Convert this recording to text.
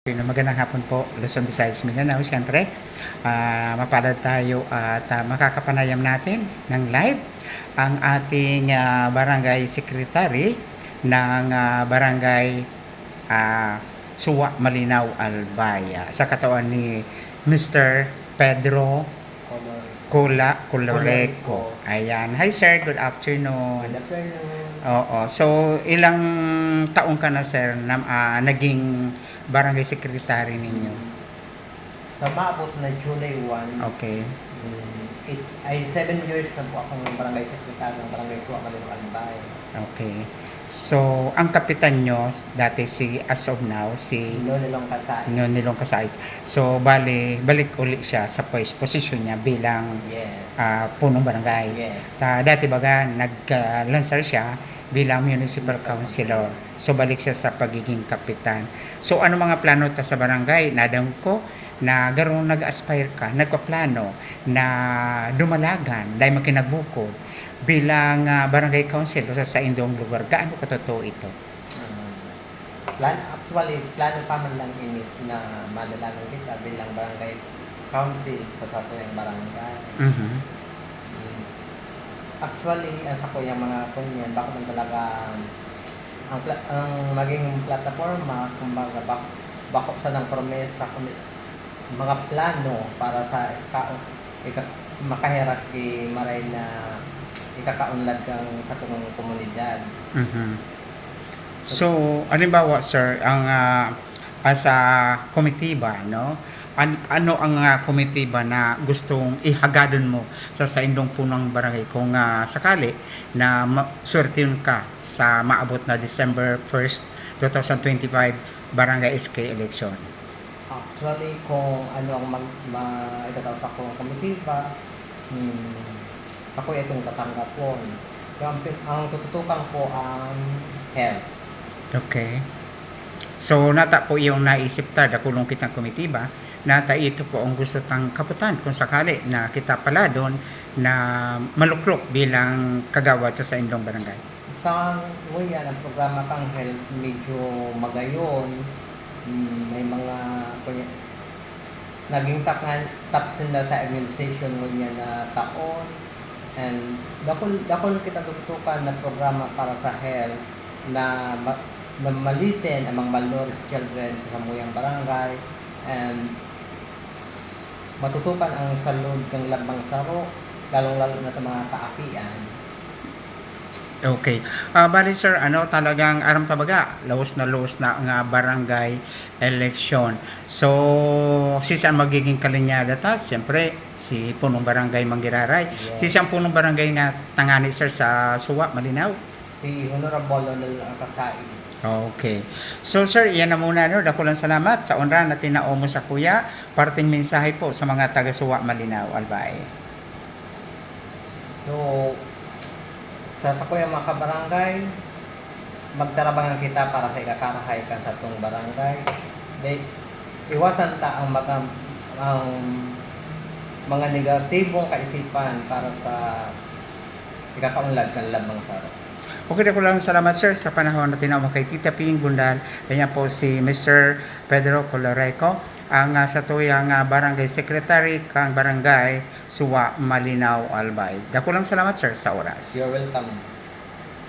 Pino, magandang hapon po, Luzon, Visayas, Mindanao. Siyempre, ah, mapalad tayo at ah, makakapanayam natin ng live ang ating ah, barangay secretary ng ah, barangay ah, Suwa Malinaw Albaya sa katawan ni Mr. Pedro. Cola Coloreco. Ayan. Hi sir, good afternoon. Good afternoon. Oo. So, ilang taong ka na, sir, na ah, naging barangay secretary ninyo? Sa maabot na July 1, Okay. It, ay 7 years na po akong barangay secretary ng barangay Suwa Malino Albay. Okay. So, ang kapitan nyo, dati si, as of now, si Ino nilong kasay. Nonilong Kasait. So, bali, balik uli siya sa pos- posisyon niya bilang Yes. ah, punong barangay. Yes. Ta, dati baga, nag-lansar siya bilang municipal councilor. So, balik siya sa pagiging kapitan. So, ano mga plano ta sa barangay? Nadam ko na garong nag-aspire ka, nagpaplano na dumalagan dahil makinagbukod bilang ah, barangay councilor sa, sa indong lugar. Gaano katotoo ito? Um, plan, actually, plano pa man lang init na madalagan kita bilang barangay council sa satuyang barangay. Mhm. Mm. Actually, ang sa ko yung mga kunyan, baka man talaga ang, pla- ang maging plataforma, kumbaga, bak, bako sa ng promesa, mga plano para sa ka, ika, makahiras kay Maray na ikakaunlad kang katulong komunidad. Mhm. So, halimbawa sir, ang ah, as a komitiba, no? An- ano ang uh, komitiba na gustong ihagadon mo sa sa indong punong barangay kung ah, sakali na ma- ka sa maabot na December 1st, 2025 barangay SK election? Actually, kung ano ang mag, ma, itatawag sa akong komitiba, hmm, ako itong tatanggapon. Pero ang, ang tututukan ko ang health. Okay. So, nata po yung naisip ta, dakulong kitang komitiba, nata ito po ang gusto tang kaputan kung sakali na kita pala doon na maluklok bilang kagawad sa indong barangay. Sa nguyan, ang programa kang health medyo magayon. Hmm, may mga kunya, naging top, top sila sa administration nguyan na taon. And dakon dakon kita tututukan na programa para sa health na na malisen ang mga malnourished children sa samuyang barangay and matutukan ang salud kang labang saro lalong-lalo na sa mga kaapian Okay. Ah, bali sir, ano talagang aram tabaga, laos na laos na ang barangay election. So, si saan magiging kalinyada ta? Siyempre, si punong barangay Mangiraray. Yes. Si siyang punong barangay nga tangani sir sa Suwa, Malinaw. si Honorable Lonel Akasais. Okay. So sir, yan na muna no. Dakulang salamat sa onra na tinao mo sa kuya. Parting mensahe po sa mga taga Suwa, Malinaw, Albay. So, sa sa kuya mga kabarangay, magtarabangan kita para sa ikakarahay kan sa itong barangay. De, iwasan ta ang mga, ang mga negatibong kaisipan para sa ikakaunlad kan labang saro. Okay, dakulang salamat sir sa panahon na tinao mo kay Tita Ping Bundal. Ganyan po si Mr. Pedro Coloreco ang uh, sa tuyang ah, barangay secretary kang barangay Suwa, Malinaw, Albay. Dakulang salamat sir sa oras. You're welcome.